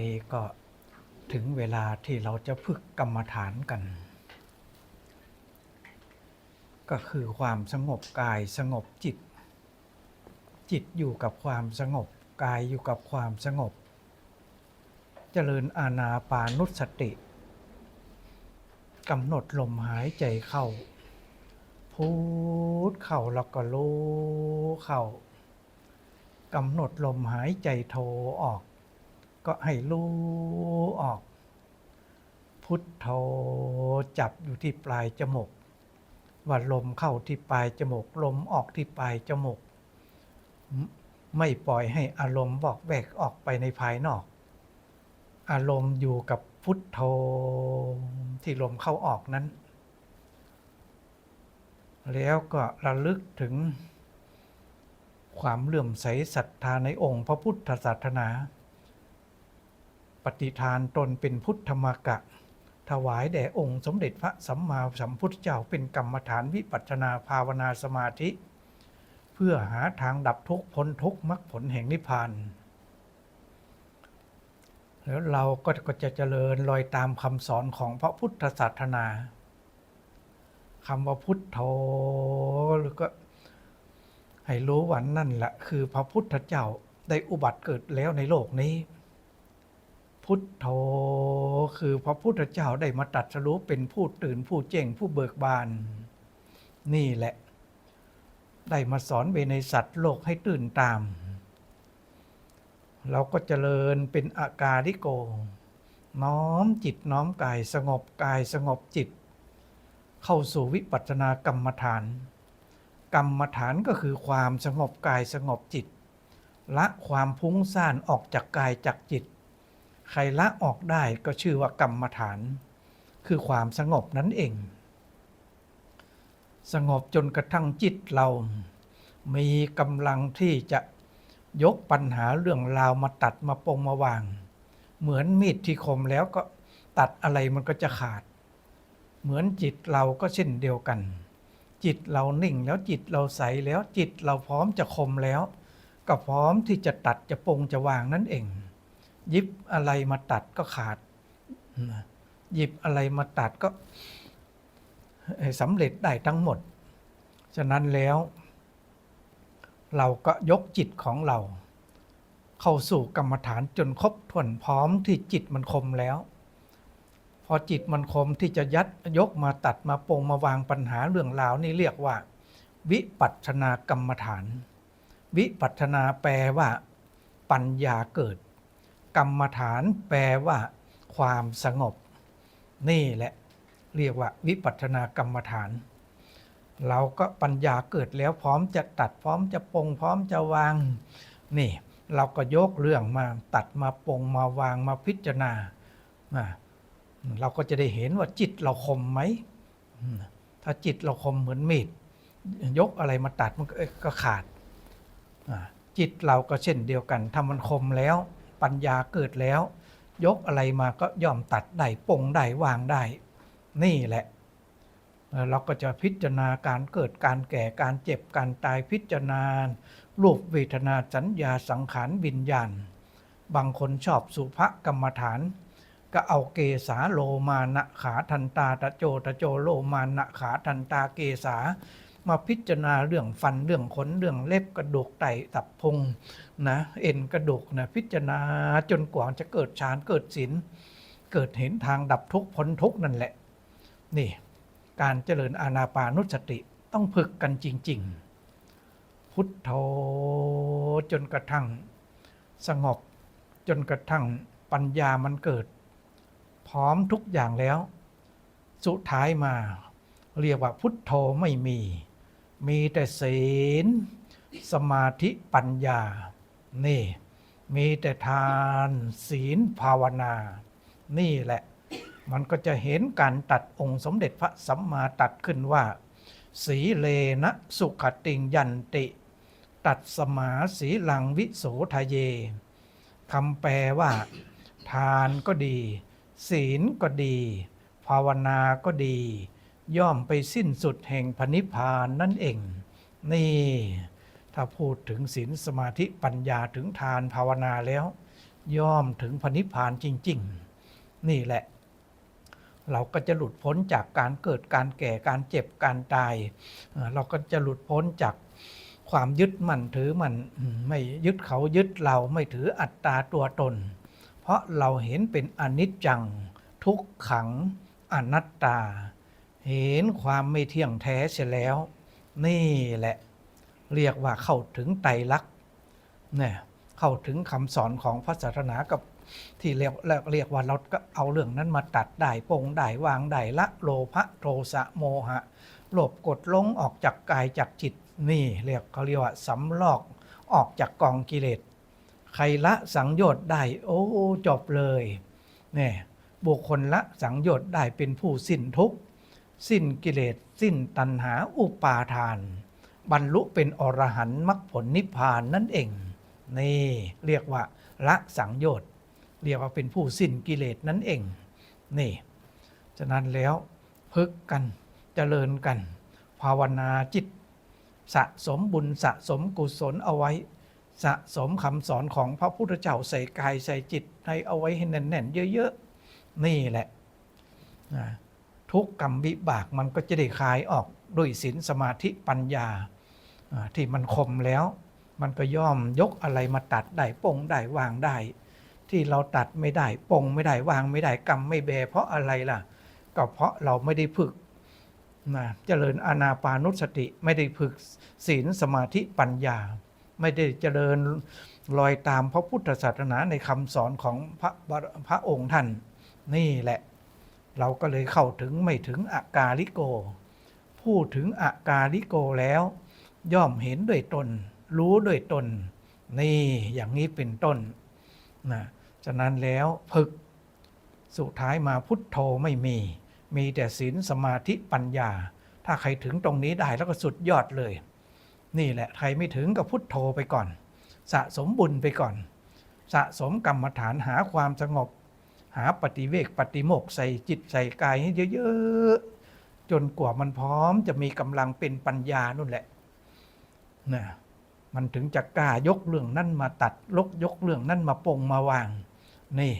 นี้ก็ถึงเวลาที่เราจะฝึกกรรมฐานกัน ก็คือความสงบกายสงบจิต จิตอยู่กับความสงบกายอยู่กับความสงบ เจริญอาณาปานุสติกำหนดลมหายใจเข้า พูดเข้าแล้วก็รู้เข้ากำหนดลมหายใจโทออก ก็ให้รู้ออก พุทโธจับอยู่ที่ปลายจมูกว่าลมเข้าที่ปลายจมูกลมออกที่ปลายจมูกไม่ปล่อยให้อารมณ์บอกแวกออกไปในภายนอก อารมณ์อยู่กับพุทโธที่ลมเข้าออกนั้น แล้วก็ระลึกถึงความเลื่อมใสศรัทธาในองค์พระพุทธศาสนา ปฏิทานตนเป็นพุทธมกะ ถวายแด่องค์สมเด็จพระสัมมาสัมพุทธเจ้าเป็นกรรมฐานวิปัสนาภาวนาสมาธิ เพื่อหาทางดับทุกข์พ้นทุกข์มรรคผลแห่งนิพพานแล้วเราก็ก็จะเจริญรอยตามคำสอนของพระพุทธศาสนาคำว่าพุทโธหรือก็ให้รู้ว่านั่นแหละคือพระพุทธเจ้าได้อุบัติเกิดแล้วในโลกนี้ พุทโธคือพระพุทธเจ้าได้มาตัดสรู้เป็นผู้ตื่นผู้เจ่งผู้เบิกบาน นี่แหละ ได้มาสอนเวในสัตว์โลกให้ตื่นตาม เราก็เจริญเป็นอากาลิโก น้อมจิตน้อมกายสงบกายสงบจิต เข้าสู่วิปัสสนากรรมฐาน กรรมฐานก็คือความสงบกายสงบจิต ละความพุ้งซ่านออกจากกายจากจิต ใครละออกได้ก็ชื่อว่ากรรมฐาน คือความสงบนั่นเอง สงบจนกระทั่งจิตเรา มีกำลังที่จะยกปัญหาเรื่องราวมาตัดมาปงมาวาง เหมือนมีดที่คมแล้วก็ตัดอะไรมันก็จะขาด เหมือนจิตเราก็เช่นเดียวกัน จิตเรานิ่งแล้วจิตเราใสแล้วจิตเราพร้อมจะคมแล้ว ก็พร้อมที่จะตัดจะปงจะวางนั่นเอง หยิบอะไรมาตัดก็ขาดหยิบอะไรมาตัดก็สำเร็จได้ทั้งหมด ฉะนั้นแล้ว เราก็ยกจิตของเรา เข้าสู่กรรมฐานจนครบถ้วนพร้อมที่จิตมันคมแล้ว พอจิตมันคมที่จะยัดยกมาตัดมาปงมาวางปัญหาเรื่องราวนี่เรียกว่า วิปัสสนากรรมฐาน วิปัสสนาแปลว่า ปัญญาเกิด กรรมฐานแปลว่า ความสงบ นี่แหละเรียกว่าวิปัสสนากรรมฐาน เราก็ปัญญาเกิดแล้วพร้อมจะตัดพร้อมจะปงพร้อมจะวาง นี่ เราก็ยกเรื่องมาตัดมาปงมาวางมาพิจารณาเราก็จะได้เห็นว่าจิตเราคมไหม ถ้าจิตเราคมเหมือนมีด ยกอะไรมาตัดมันก็ขาด จิตเราก็เช่นเดียวกันถ้ามันคมแล้ว ปัญญาเกิดแล้ว ยกอะไรมาก็ย่อมตัดได้ปงได้วางได้ นี่แหละ เราก็จะพิจารณาการเกิดการแก่การเจ็บการตายพิจารณารูปเวทนาสัญญาสังขารวิญญาณ บางคนชอบสุภกรรมฐาน ก็เอาเกสาโลมานะขาทันตาตะโจตะโจโลมานะขาทันตาเกสา มาพิจารณาเรื่องฟันเรื่องขนเรื่องเล็บกระดูกไตตับพุงนะเอ็นกระดูกนะพิจารณาจนกว่าจะเกิดฌานเกิดศีลเกิดเห็นทางดับทุกข์พ้นทุกข์นั่นแหละ นี่ การเจริญอาณาปานุสติต้องฝึกกันจริง ๆ พุทโธจนกระทั่ง สงบจนกระทั่งปัญญามันเกิด พร้อมทุกอย่างแล้ว สุดท้ายมาเรียกว่าพุทโธไม่มี มีแต่ศีล สมาธิปัญญา นี่ มีแต่ทานศีลภาวนา นี่แหละ มันก็จะเห็นการตัดองค์สมเด็จพระสัมมาตัดขึ้นว่า สีเลนะสุขติงยันติ ตัดสมาสีลังวิโสทะเยคำแปลว่า ทานก็ดี ศีลก็ดี ภาวนาก็ดี ย่อมไปสิ้นสุดแห่งพนิพานนั่นเอง นี่ถ้าพูดถึงศีลสมาธิปัญญาถึงทานภาวนาแล้ว ย่อมถึงพนิพานจริง ๆ นี่แหละ เราก็จะหลุดพ้นจากการเกิดการแก่การเจ็บการตาย เราก็จะหลุดพ้นจากความยึดมั่นถือมันไม่ยึดเขายึดเราไม่ถืออัตตาตัวตน เพราะเราเห็นเป็นอนิจจัง ทุกขังอนัตตา เห็นความไม่เที่ยงแท้เสียแล้ว นี่แหละ เรียกว่าเข้าถึงไตรลักษณ์เนี่ยเข้าถึงคำสอนของพระศาสนากับที่เรียกเรียกว่าเราก็เอาเรื่องนั้นมาตัดได้ปงได้วางได้ละโลภะโทสะโมหะโลภกดลงออกจากกายจากจิตนี่เรียกเขาเรียกว่าสำลอกออกจากกองกิเลสใครละสังโยชน์ได้ โอ้จบเลยเนี่ยบุคคลละสังโยชน์ได้เป็นผู้สิ้นทุกข์ สิ้นกิเลส สิ้นตัณหาอุปาทาน บรรลุเป็นอรหันต์มรรคผลนิพพานนั่นเอง นี่เรียกว่าละสังโยชน์เรียกว่าเป็นผู้สิ้นกิเลสนั่นเอง นี่ฉะนั้นแล้วพึกกันเจริญกัน ภาวนาจิต สะสมบุญสะสมกุศลเอาไว้ สะสมคำสอนของพระพุทธเจ้าใส่กายใส่จิต ให้เอาไว้ให้แน่นๆเยอะๆ นี่แหละนะ ทุกกรรมวิบากมันก็จะได้คลายออกด้วยศีลสมาธิปัญญาที่มันคมแล้ว มันก็ย่อมยกอะไรมาตัดได้ปงได้วางได้ ที่เราตัดไม่ได้ปงไม่ได้วางไม่ได้กรรมไม่แบเพราะอะไรล่ะ ก็เพราะเราไม่ได้ฝึกนะเจริญอานาปานุสติไม่ได้ฝึกศีลสมาธิปัญญา ไม่ได้เจริญรอยตามพระพุทธศาสนาในคำสอนของพระพระองค์ท่าน นี่แหละ เราก็เลยเข้าถึงไม่ถึงอากาลิโก พูดถึงอากาลิโกแล้ว ย่อมเห็นด้วยตน รู้ด้วยตน นี่อย่างนี้เป็นต้นนะฉะนั้นแล้วฝึก สุดท้ายมาพุทโธไม่มี มีแต่ศีลสมาธิปัญญา ถ้าใครถึงตรงนี้ได้แล้วก็สุดยอดเลย นี่แหละใครไม่ถึงก็พุทโธไปก่อน สะสมบุญไปก่อน สะสมกรรมฐานหาความสงบ หาปฏิเวกปฏิโมกข์ใส่จิตใส่กายให้เยอะๆ จนกว่ามันพร้อมจะมีกำลังเป็นปัญญานู่นแหละนะมันถึงจะกล้ายกเรื่องนั้นมาตัดลกยกเรื่องนั้นมาปงมาวาง นี่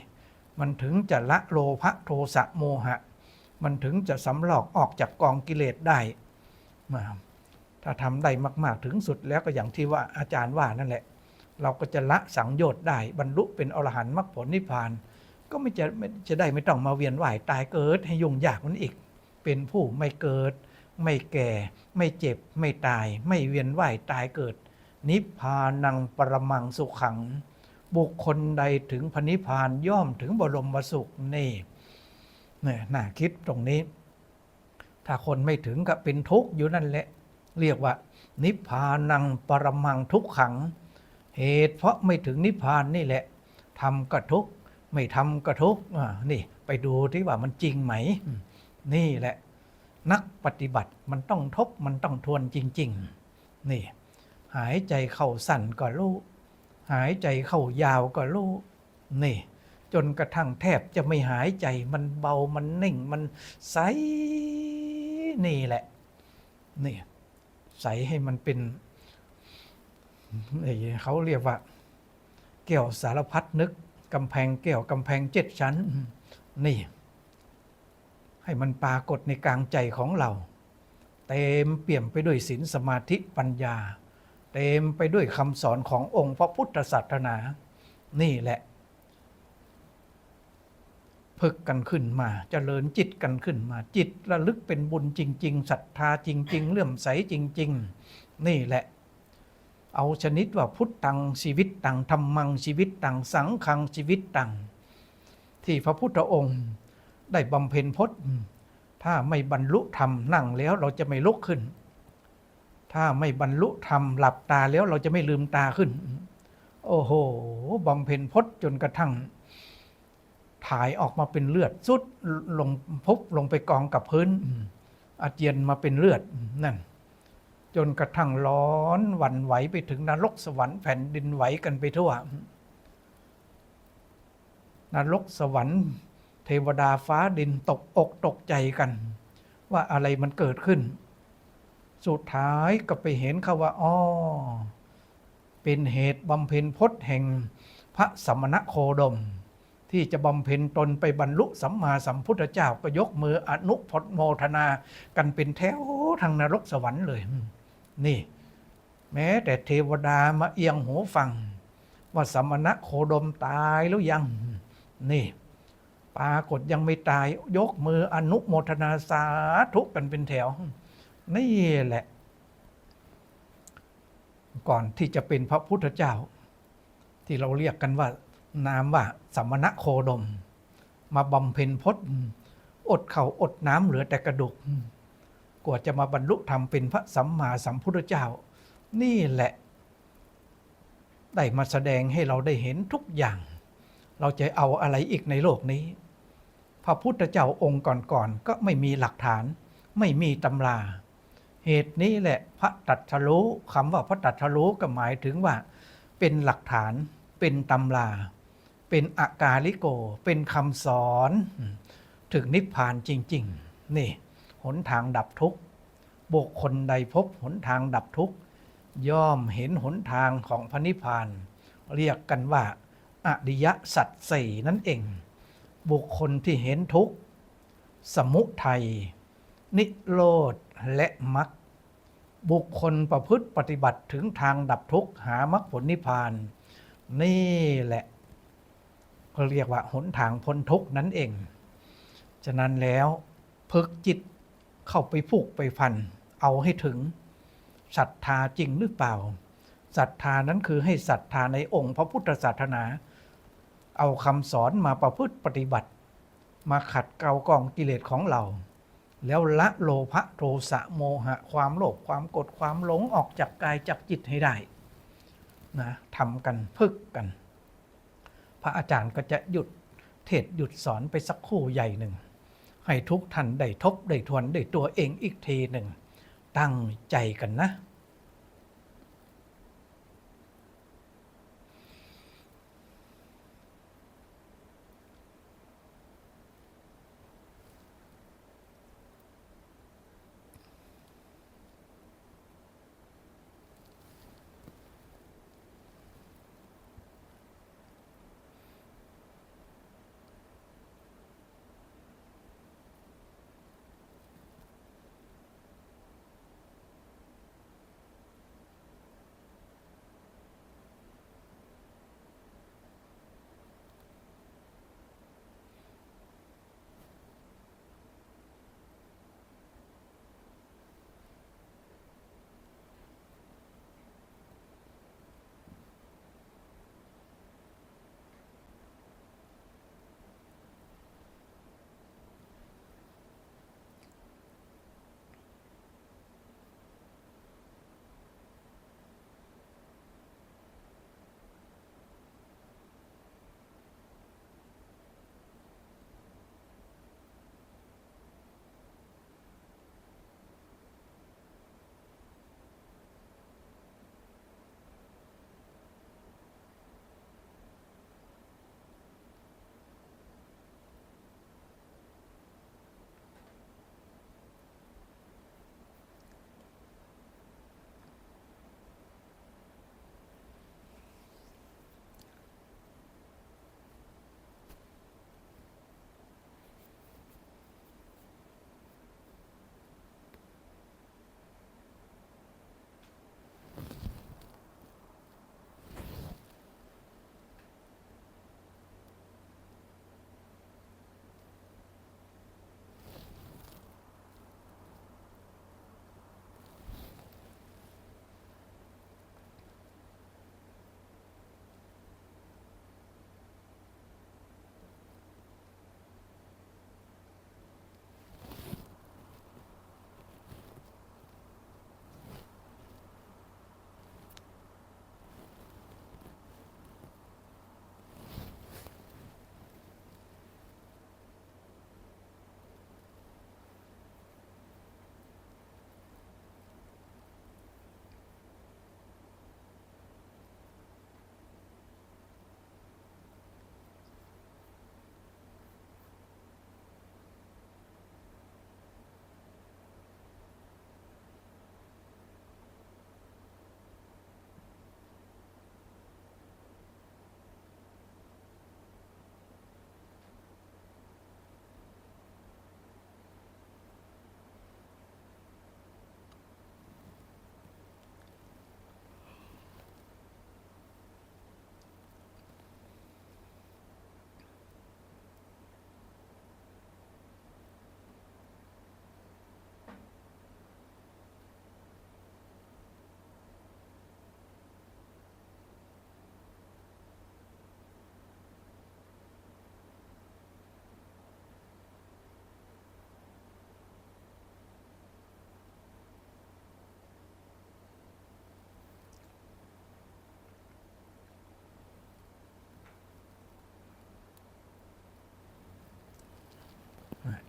มันถึงจะละโลภะโทสะโมหะ มันถึงจะสำลอกออกจากกองกิเลสได้มาถ้าทำได้มาก ๆ ถึงสุดแล้วก็อย่างที่ว่าอาจารย์ว่านั่นแหละ เราก็จะละสังโยชน์ได้บรรลุเป็นอรหันต์มรรคผลนิพพาน ก็ไม่จะไม่จะได้ไม่ต้องมาเวียนว่ายตายเกิดให้ยุ่งยากมันอีก เป็นผู้ไม่เกิด ไม่แก่ ไม่เจ็บ ไม่ตาย ไม่เวียนว่ายตายเกิด นิพพานังปรมังสุขขัง บุคคลใดถึงพระนิพพานย่อมถึงบรมสุขนี่เนี่ยน่าคิดตรงนี้ ถ้าคนไม่ถึงก็เป็นทุกข์อยู่นั่นแหละ เรียกว่า นิพพานังปรมังทุกขัง เหตุเพราะไม่ถึงนิพพานนี่แหละทำก็ทุกข์ ไม่ทำก็ทุกข์อ่านี่ไปดูที่ว่ามันจริงไหมอืมนี่แหละนักปฏิบัติมันต้องทบมันต้องทวนจริง ๆ นี่ หายใจเข้าสั่นก็รู้หายใจเข้ายาวก็รู้นี่ จนกระทั่งแทบจะไม่หายใจมันเบามันนิ่งมันใสนี่แหละนี่ใสให้มันเป็นไอ้เขาเรียกว่า แก้วสารพัดนึก กำแพงแก้วกำแพงเจ็ดชั้น นี่ ให้มันปรากฏในกลางใจของเรา เต็มเปี่ยมไปด้วยศีลสมาธิปัญญา เต็มไปด้วยคำสอนขององค์พระพุทธศาสนา นี่แหละพึกกันขึ้นมาจเจริญจิตกันขึ้นมา จิตระลึกเป็นบุญจริง ๆศรัทธาจริง ๆเลื่อมใสจริง ๆ นี่แหละ เอาชนิดว่าพุทธังชีวิตตังธรรมังชีวิตตังสังขังชีวิตตังที่พระพุทธองค์ได้บำเพ็ญพจน์ ถ้าไม่บรรลุธรรมนั่งแล้วเราจะไม่ลุกขึ้น ถ้าไม่บรรลุธรรมหลับตาแล้วเราจะไม่ลืมตาขึ้น โอ้โหบำเพ็ญพจน์จนกระทั่ง ถ่ายออกมาเป็นเลือดสุดลงพุบลงไปกองกับพื้น อาเจียนมาเป็นเลือดนั่น จนกระทั่งร้อนหวั่นไหวไปถึงนรกสวรรค์แผ่นดินไหวกันไปทั่วนรกสวรรค์เทวดาฟ้าดินตกอกตกใจกัน ว่าอะไรมันเกิดขึ้น สุดท้ายก็ไปเห็นเขาว่าอ๋อเป็นเหตุบำเพ็ญพจน์แห่งพระสมณโคดม ที่จะบำเพ็ญตนไปบรรลุสัมมาสัมพุทธเจ้าก็ยกมืออนุพโมทนา กันเป็นแถวทางนรกสวรรค์เลย นี่ แม้แต่เทวดามาเอียงหูฟัง ว่าสมณะโคดมตายแล้วยัง นี่ ปรากฏยังไม่ตายยกมืออนุโมทนาสาธุกันเป็นแถว นี่แหละ ก่อนที่จะเป็นพระพุทธเจ้า ที่เราเรียกกันว่านามว่าสมณะโคดม มาบำเพ็ญพจน์อดเขาอดน้ำเหลือแต่กระดูก กว่าจะมาบรรลุธรรมเป็นพระสัมมาสัมพุทธเจ้า นี่แหละ ได้มาแสดงให้เราได้เห็นทุกอย่าง เราจะเอาอะไรอีกในโลกนี้ พระพุทธเจ้าองค์ก่อนๆก็ไม่มีหลักฐาน ไม่มีตำรา เหตุนี้แหละพระตัทรู้คำว่าพระตัทรู้ก็หมายถึงว่า เป็นหลักฐาน เป็นตำรา เป็นอากาลิโก เป็นคำสอน ถึงนิพพานจริง ๆ นี่ หนทางดับทุกข์บุคคลใดพบหนทางดับทุกข์ย่อมเห็นหนทางของพระนิพพาน เรียกกันว่า อริยสัจสี่นั่นเอง บุคคลที่เห็นทุกข์สมุทัยนิโรธและมรรคบุคคลประพฤติปฏิบัติถึงทางดับทุกข์หามรรคผลนิพพาน นี่แหละเขาเรียกว่าหนทางพ้นทุกข์นั่นเอง ฉะนั้นแล้วพึกจิต เข้าไปผูกไปพัน เอาให้ถึงศรัทธาจริงหรือเปล่าศรัทธานั้นคือให้ศรัทธาในองค์พระพุทธศาสนา เอาคำสอนมาประพฤติปฏิบัติ มาขัดเกลากองกิเลสของเรา แล้วละโลภะโทสะโมหะ ความโลภความกรธความหลงออกจากกายจากจิตให้ได้นะทำกันพึกกัน พระอาจารย์ก็จะหยุดเทศหยุดสอนไปสักครู่ใหญ่หนึ่ง ให้ทุกท่านได้ทบได้ทวนได้ตัวเองอีกทีหนึ่ง ตั้งใจกันนะ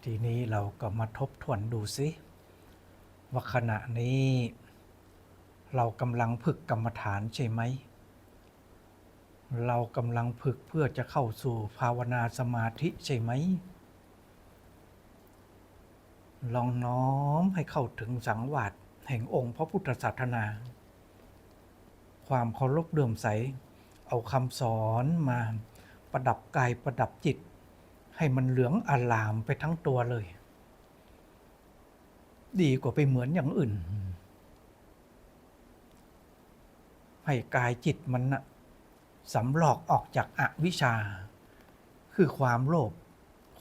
ทีนี้เราก็มาทบทวนดูสิว่าขณะนี้ เรากำลังฝึกกรรมฐานใช่ไหม เรากำลังฝึกเพื่อจะเข้าสู่ภาวนาสมาธิใช่ไหม ลองน้อมให้เข้าถึงสังวาสแห่งองค์พระพุทธศาสนา ความเคารพเลื่อมใส เอาคำสอนมาประดับกายประดับจิต ให้มันเหลืองอลามไปทั้งตัวเลย ดีกว่าไปเหมือนอย่างอื่น ให้กายจิตมันนะสำลอกออกจากอวิชชา คือความโลภ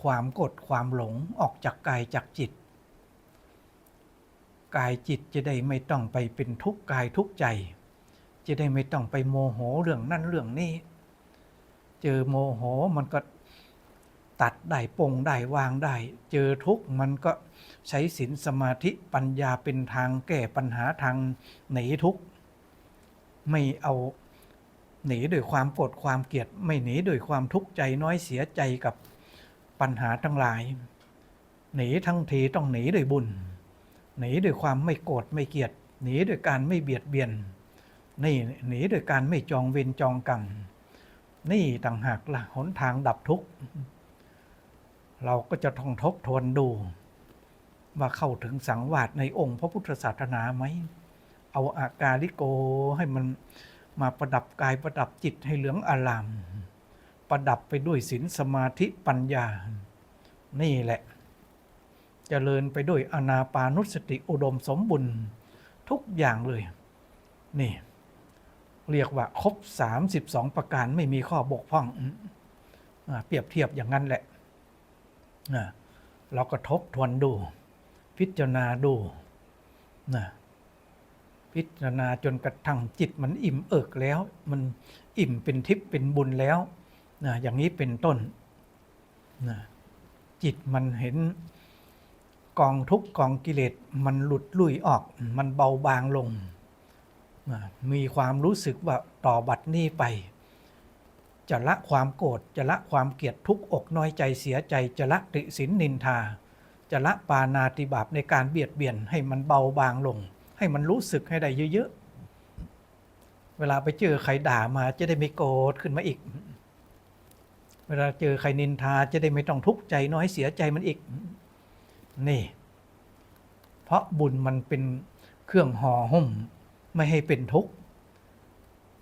ความโกรธความหลงออกจากกายจากจิต กายจิตจะได้ไม่ต้องไปเป็นทุกข์กายทุกข์ใจ จะได้ไม่ต้องไปโมโหเรื่องนั่นเรื่องนี้ เจอโมโหมันก็ ตัดได้ปงได้วางได้ เจอทุกมันก็ใช้ศีลสมาธิปัญญาเป็นทางแก้ปัญหาทางหนีทุกไม่เอาหนีด้วยความโกรธความเกลียด ไม่หนีด้วยความทุกข์ใจน้อยเสียใจกับปัญหาทั้งหลาย หนีทั้งทีต้องหนีด้วยบุญ หนีด้วยความไม่โกรธไม่เกลียด หนีด้วยการไม่เบียดเบียน นี่หนีด้วยการไม่จองเวรจองกรรมนี่ต่างหากละ่ะหนทางดับทุกข์ เราก็จะท่องทบทวนดู ว่าเข้าถึงสังวาสในองค์พระพุทธศาสนาไหม เอาอากาลิโกให้มันมาประดับกายประดับจิตให้เหลืองอาราม ประดับไปด้วยศีลสมาธิปัญญา นี่แหละเจริญไปด้วยอนาปานุสติอุดมสมบุญทุกอย่างเลย นี่ เรียกว่าครบ 32 ประการไม่มีข้อบกพร่องอเปรียบเทียบอย่างนั้นแหละ อ่าเราก็ทบทวนดู พิจารณาดูนะพิจารณาจนกระทั่งจิตมันอิ่มเอิกแล้ว มันอิ่มเป็นทิพย์เป็นบุญแล้วนะอย่างนี้เป็นต้นนะจิตมันเห็นกองทุกกองกิเลสมันหลุดลุ่ยออก มันเบาบางลงนะมีความรู้สึกว่าต่อบัดนี้ไป จะละความโกรธจะละความเกลียดทุกอกน้อยใจเสียใจจะละติสินนินทา จะละปานาติบาตในการเบียดเบียนให้มันเบาบางลง ให้มันรู้สึกให้ได้เยอะๆเวลาไปเจอใครด่ามาจะได้ไม่โกรธขึ้นมาอีก เวลาเจอใครนินทาจะได้ไม่ต้องทุกข์ใจน้อยเสียใจมันอีก นี่ เพราะบุญมันเป็นเครื่องห่อหุ้ม ไม่ให้เป็นทุกข์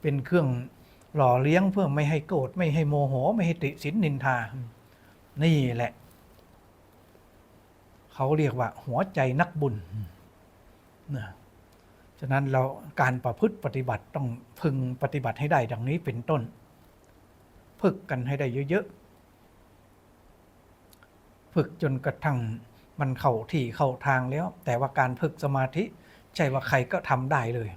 เป็นเครื่อง หล่อเลี้ยงเพื่อไม่ให้โกรธไม่ให้โมโห ไม่ให้ติสินนินทา นี่แหละ เขาเรียกว่า หัวใจนักบุญนะฉะนั้นเราการประพฤติปฏิบัติต้องพึงปฏิบัติให้ได้ดังนี้เป็นต้น ฝึกกันให้ได้เยอะๆ ฝึกจนกระทั่งมันเข้าที่เข้าทางแล้ว แต่ว่าการฝึกสมาธิ ใช่ว่าใครก็ทำได้เลย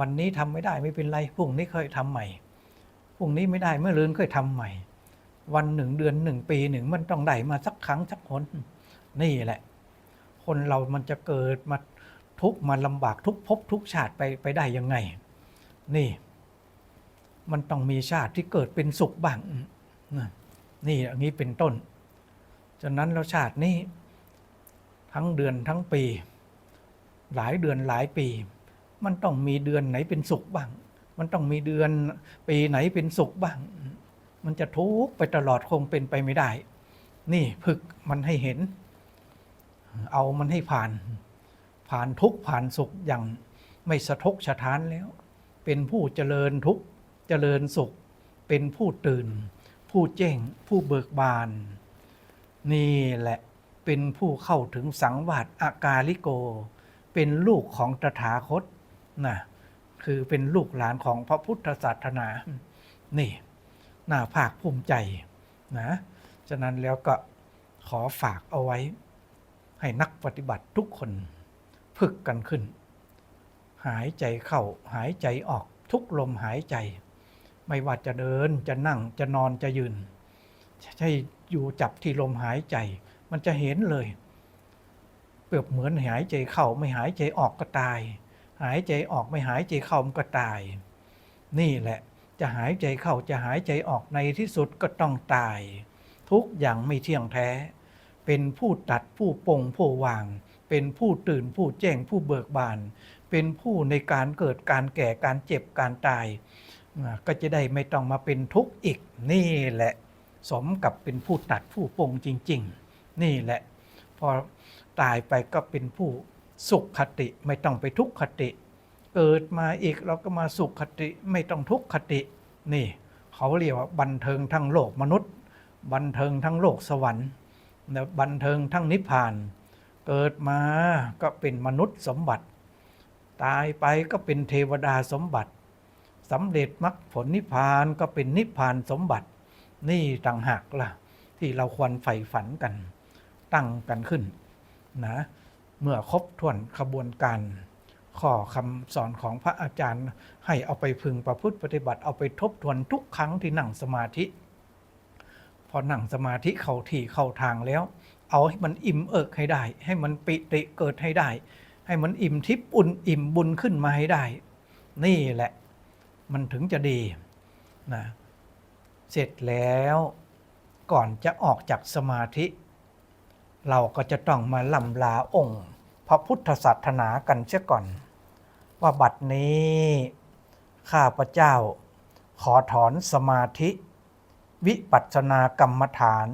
วันนี้ทำไม่ได้ไม่เป็นไรพรุ่งนี้ค่อยทำใหม่ พรุ่งนี้ไม่ได้เมื่อเรือนค่อยทำใหม่ วันหนึ่งเดือนหนึ่งปีหนึ่งมันต้องได้มาสักครั้งสักคนนี่แหละ คนเรามันจะเกิดมาทุกมาลำบากทุกภพทุกชาติไปไปได้ยังไง นี่ มันต้องมีชาติที่เกิดเป็นสุขบ้างนี่อย่างนี้เป็นต้นฉะนั้นแล้วชาตินี้ ทั้งเดือนทั้งปี หลายเดือนหลายปี มันต้องมีเดือนไหนเป็นสุขบ้าง มันต้องมีเดือนปีไหนเป็นสุขบ้าง มันจะทุกข์ไปตลอดคงเป็นไปไม่ได้ นี่ฝึกมันให้เห็น เอามันให้ผ่าน ผ่านทุกข์ผ่านสุขอย่างไม่สะทกสะท้านแล้ว เป็นผู้เจริญทุกข์เจริญสุข เป็นผู้ตื่น ผู้แจ้ง ผู้เบิกบาน นี่แหละเป็นผู้เข้าถึงสังวาสอากาลิโก เป็นลูกของตถาคตนะ คือเป็นลูกหลานของพระพุทธศาสนา นี่น่าภาคภูมิใจนะฉะนั้นแล้วก็ขอฝากเอาไว้ ให้นักปฏิบัติทุกคนฝึกกันขึ้น หายใจเข้าหายใจออกทุกลมหายใจ ไม่ว่าจะเดินจะนั่งจะนอนจะยืนใช่อยู่จับที่ลมหายใจ มันจะเห็นเลย เปรียบเหมือนหายใจเข้าไม่หายใจออกก็ตาย หายใจออกไม่หายใจเข้ามันก็ตาย นี่แหละจะหายใจเข้าจะหายใจออกในที่สุดก็ต้องตาย ทุกอย่างไม่เที่ยงแท้ เป็นผู้ตัดผู้ปงผู้วาง เป็นผู้ตื่นผู้แจ้งผู้เบิกบาน เป็นผู้ในการเกิดการแก่การเจ็บการตาย ก็จะได้ไม่ต้องมาเป็นทุกข์อีก นี่แหละสมกับเป็นผู้ตัดผู้ปงจริง ๆ นี่แหละ พอตายไปก็เป็นผู้ สุขคติไม่ต้องไปทุกขติ เกิดมาอีกเราก็มาสุขคติไม่ต้องทุกขติ นี่เขาเรียกว่าบันเทิงทั้งโลกมนุษย์ บันเทิงทั้งโลกสวรรค์และบันเทิงทั้งนิพพาน เกิดมาก็เป็นมนุษย์สมบัติ ตายไปก็เป็นเทวดาสมบัติสำเร็จมรรคผลนิพพานก็เป็นนิพพานสมบัติ นี่ต่างหากล่ะ ที่เราควรใฝ่ฝันกัน ตั้งกันขึ้นนะ เมื่อครบถ้วนขบวนการข้อคำสอนของพระอาจารย์ให้เอาไปพึงประพฤติปฏิบัติเอาไปทบทวนทุกครั้งที่นั่งสมาธิ พอนั่งสมาธิเข้าที่เข้าทางแล้ว เอาให้มันอิ่มเอิกให้ได้ ให้มันปิติเกิดให้ได้ ให้มันอิ่มทิพย์อุ่นอิ่มบุญขึ้นมาให้ได้ นี่แหละมันถึงจะดีนะเสร็จแล้วก่อนจะออกจากสมาธิ เราก็จะต้องมาลำลาองค์ พระพุทธศาสนากันเสียก่อน ว่าบัดนี้ ข้าพเจ้า ขอถอนสมาธิ วิปัสสนากรรมฐาน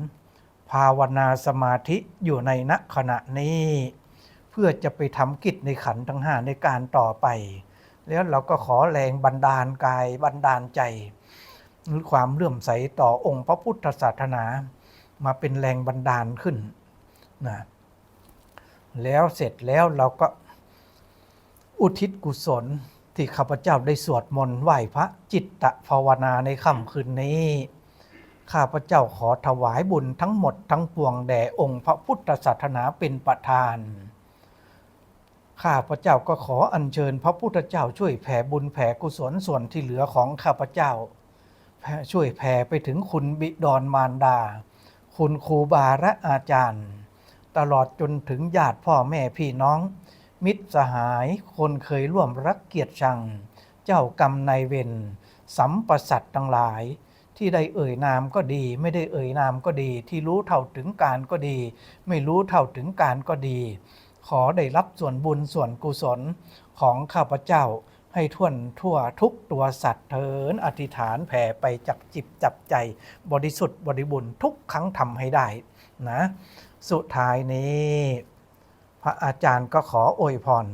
ภาวนาสมาธิอยู่ในณขณะนี้ เพื่อจะไปทำกิจในขันธ์ทั้งห้าในการต่อไป แล้วเราก็ขอแรงบันดาลกายบันดาลใจ หรือความเลื่อมใสต่อองค์พระพุทธศาสนามาเป็นแรงบันดาลขึ้น นะแล้วเสร็จแล้วเราก็อุทิศกุศลที่ข้าพเจ้าได้สวดมนต์ไหว้พระจิตตภาวนาในค่ำคืนนี้ ข้าพเจ้าขอถวายบุญทั้งหมดทั้งปวงแด่องค์พระพุทธศาสนาเป็นประธาน ข้าพเจ้าก็ขออัญเชิญพระพุทธเจ้าช่วยแผ่บุญแผ่กุศลส่วนที่เหลือของข้าพเจ้า ช่วยแผ่ไปถึงคุณบิดรมารดา คุณครูบาและอาจารย์ ตลอดจนถึงญาติพ่อแม่พี่น้อง มิตรสหายคนเคยร่วมรักเกียรติชัง เจ้ากรรมนายเวรสัมปสัตว์ทั้งหลาย ที่ได้เอ่ยนามก็ดี ไม่ได้เอ่ยนามก็ดี ที่รู้เท่าถึงการก็ดี ไม่รู้เท่าถึงการก็ดี ขอได้รับส่วนบุญส่วนกุศลของข้าพเจ้าให้ท่วนทั่วทุกตัวสัตว์เถินอธิษฐานแผ่ไปจับจิบจับใจ บริสุทธิ์บริบูรณ์ทุกครั้งทำให้ได้นะ สุดท้ายนี้ พระอาจารย์ก็ขออวยพร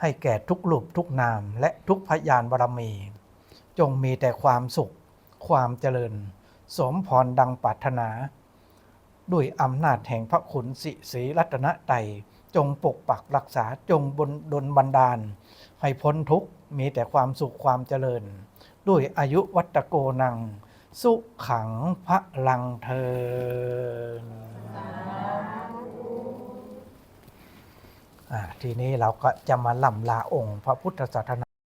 ให้แก่ทุกรูปทุกนามและทุกพยานบารมี จงมีแต่ความสุข ความเจริญ สมพรดังปรารถนา ด้วยอำนาจแห่งพระขุนสิสีรัตนไตรจงปกปักรักษาจงบนดลบันดาล ให้พ้นทุกมีแต่ความสุขความเจริญ ด้วยอายุวัตโกนัง สุขังพระลังเทินอ่าทีนี้เราก็จะมาล่ำลาองค์ พระพุทธศาสนา